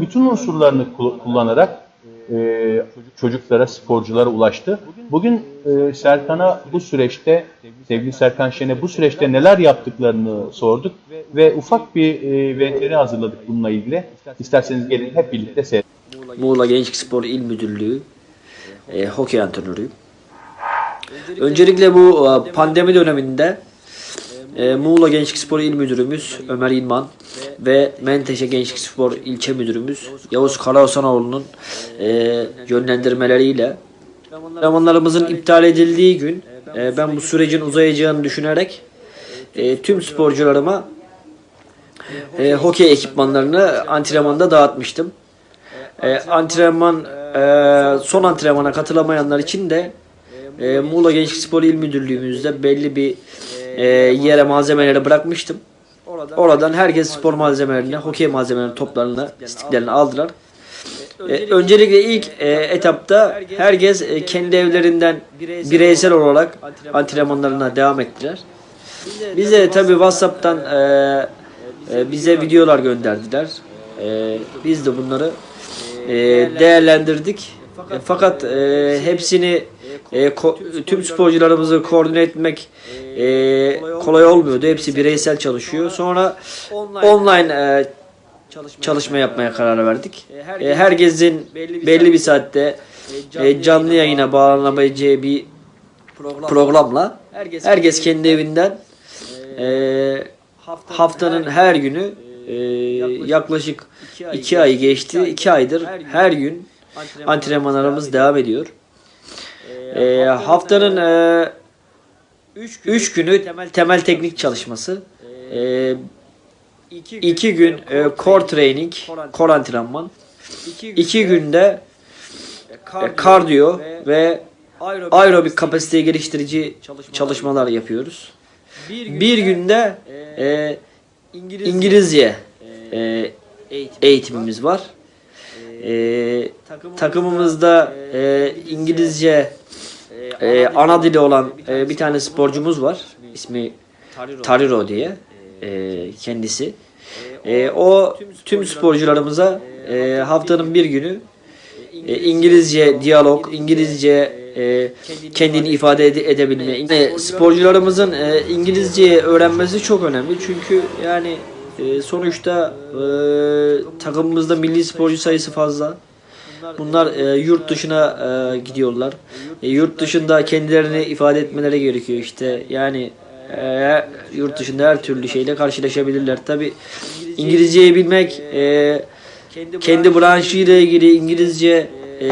bütün unsurlarını ku- kullanarak e, çocuklara, sporculara ulaştı. Bugün e, Serkan'a bu süreçte, sevgili Serkan Şen'e bu süreçte neler yaptıklarını sorduk ve ufak bir e, VTR hazırladık bununla ilgili. İsterseniz gelin hep birlikte seyredelim. Muğla Gençlik Spor İl Müdürlüğü e, hokey antrenörüyüm. Öncelikle bu e, pandemi döneminde e, Muğla Gençlik Spor İl Müdürümüz Ömer İlman ve Menteşe Gençlik Spor İlçe Müdürümüz Yavuz Karaosanoğlu'nun e, yönlendirmeleriyle antrenmanlarımızın iptal edildiği gün e, ben bu sürecin uzayacağını düşünerek e, tüm sporcularıma e, hokey ekipmanlarını antrenmanda dağıtmıştım. E, antrenman e, son antrenmana katılamayanlar için de e, Muğla Gençlik Spor İl Müdürlüğümüzde belli bir e, yere malzemeleri bırakmıştım. Oradan herkes spor malzemelerini, hokey malzemelerini, toplarını, stiklerini aldılar. E, öncelikle ilk e, etapta herkes e, kendi evlerinden bireysel olarak antrenmanlarına devam ettiler. Bize tabi WhatsApp'tan e, e, bize videolar gönderdiler. E, biz de bunları e, değerlendirdik. E, fakat e, hepsini e, ko- tüm sporcularımızı koordine etmek e, kolay olmuyordu. Hepsi bireysel çalışıyor. Sonra online e, çalışma yapmaya karar verdik. E, herkesin belli bir saatte e, canlı yayına bağlanabileceği bir programla herkes kendi evinden e, haftanın her günü e, yaklaşık iki ay geçti. iki aydır her gün antrenmanlarımız devam ediyor. E, haftanın e, üç günü temel teknik çalışması. E, iki gün e, core training, core antrenman. iki günde e, kardiyo ve aerobik kapasiteyi geliştirici çalışmalar yapıyoruz. Bir günde e, İngilizce e, eğitimimiz var. E, takımımızda e, İngilizce e, ana dili olan e, bir tane sporcumuz var. İsmi Tariro diye e, kendisi. E, o tüm sporcularımıza e, haftanın bir günü e, İngilizce diyalog, İngilizce e, kendini ifade ede- edebilme. E, sporcularımızın e, İngilizce öğrenmesi çok önemli. Çünkü yani e, sonuçta e, takımımızda milli sporcu sayısı fazla. Bunlar e, yurt dışına e, gidiyorlar. E, yurt dışında kendilerini ifade etmeleri gerekiyor işte. Yani e, yurt dışında her türlü şeyle karşılaşabilirler. Tabi İngilizceyi bilmek e, kendi branşıyla ilgili İngilizce e,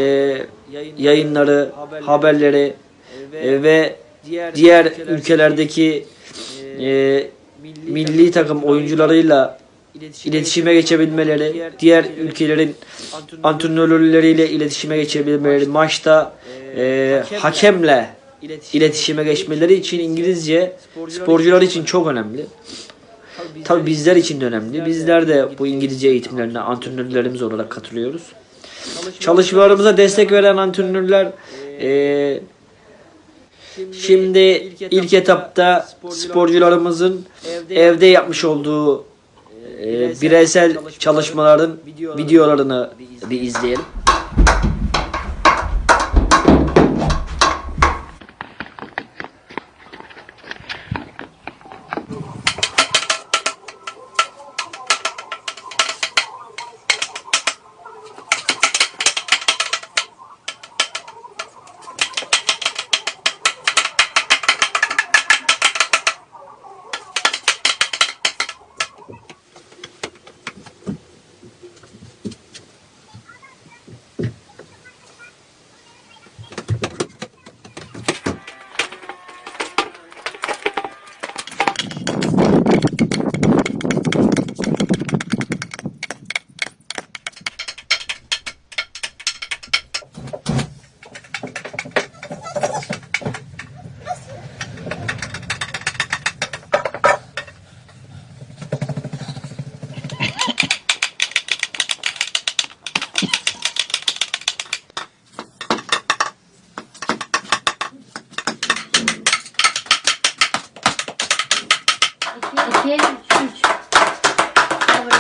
yayınları, haberleri e, ve diğer ülkelerdeki e, milli takım oyuncularıyla iletişime geçebilmeleri, diğer ülkelerin antrenörleriyle iletişime geçebilmeleri, maçta e, hakemle iletişime geçmeleri için İngilizce sporcular için çok önemli. Tabi bizler için de önemli. Bizler de bu İngilizce eğitimlerine antrenörlerimiz olarak katılıyoruz. Çalışmalarımıza destek veren antrenörler e, şimdi ilk etapta sporcularımızın evde yapmış olduğu e, bireysel çalışmaların videolarını bir izleyelim.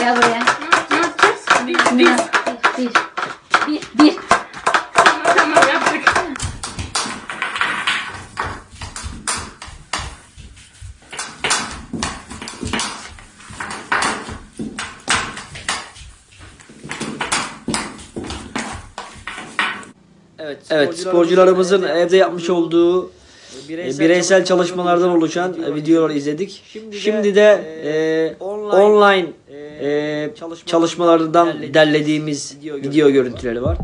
Bir. Bir. Bir. Tamam yaptık. Evet, evet sporcularımızın evde yapmış olduğu e, bireysel çalışmalardan oluşan e, videoları izledik. Şimdi de e, online e, çalışmalardan derlediğimiz video görüntüleri var.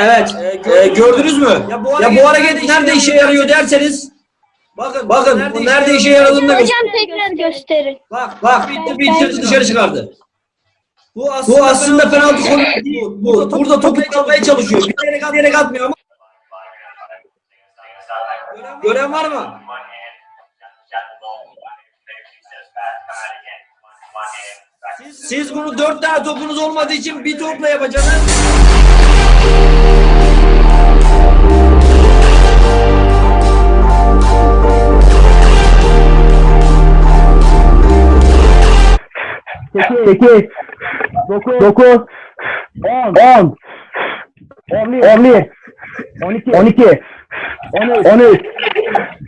Evet, e, gördünüz mü? Ya bu, hareket nerede işe yarıyor derseniz, bakın, bakın bu nerede işe yaradığını. Hocam tekrar gösterin. Bak, bak, bitti, bitirdi dışarı çıkardı. Bu aslında, bu aslında penaltı konu değil. Bu, burada topu çalmaya çalışıyor. Bilerek, bilerek atmıyor ama. Gören var mı? Siz bunu dört tane topunuz olmadığı için bir topla yapacaksınız. Sekiz, dokuz, dokuz, on, on, on bir, on bir, on iki, on iki, on üç, on üç,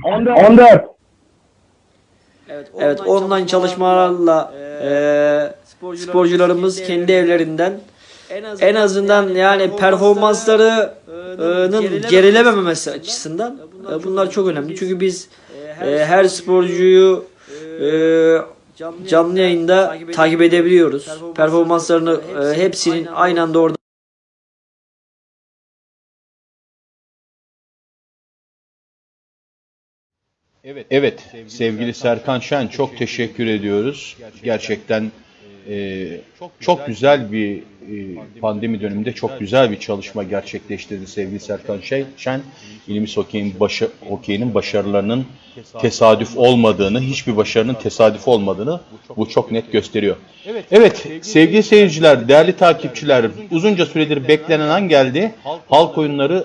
on dört, on dört. Evet, online çalışmalarla e, sporcularımız kendi evlerinden en azından yani performanslarının gerilememesi açısından e, bunlar çok önemli. Çünkü biz e, her sporcuyu e, canlı yayında takip edebiliyoruz. Performanslarını e, hepsinin aynı anda orada Evet, evet sevgili Serkan Şen çok teşekkür ediyoruz. Gerçekten e, çok güzel bir e, pandemi döneminde çok güzel bir çalışma gerçekleştirdi sevgili Serkan Şen. Şen İlimiz Hokey'in başı, hokeyinin başarılarının tesadüf olmadığını, hiçbir başarının tesadüf olmadığını bu çok net gösteriyor. Evet sevgili seyirciler, değerli takipçiler uzunca süredir beklenen an geldi. Halk oyunları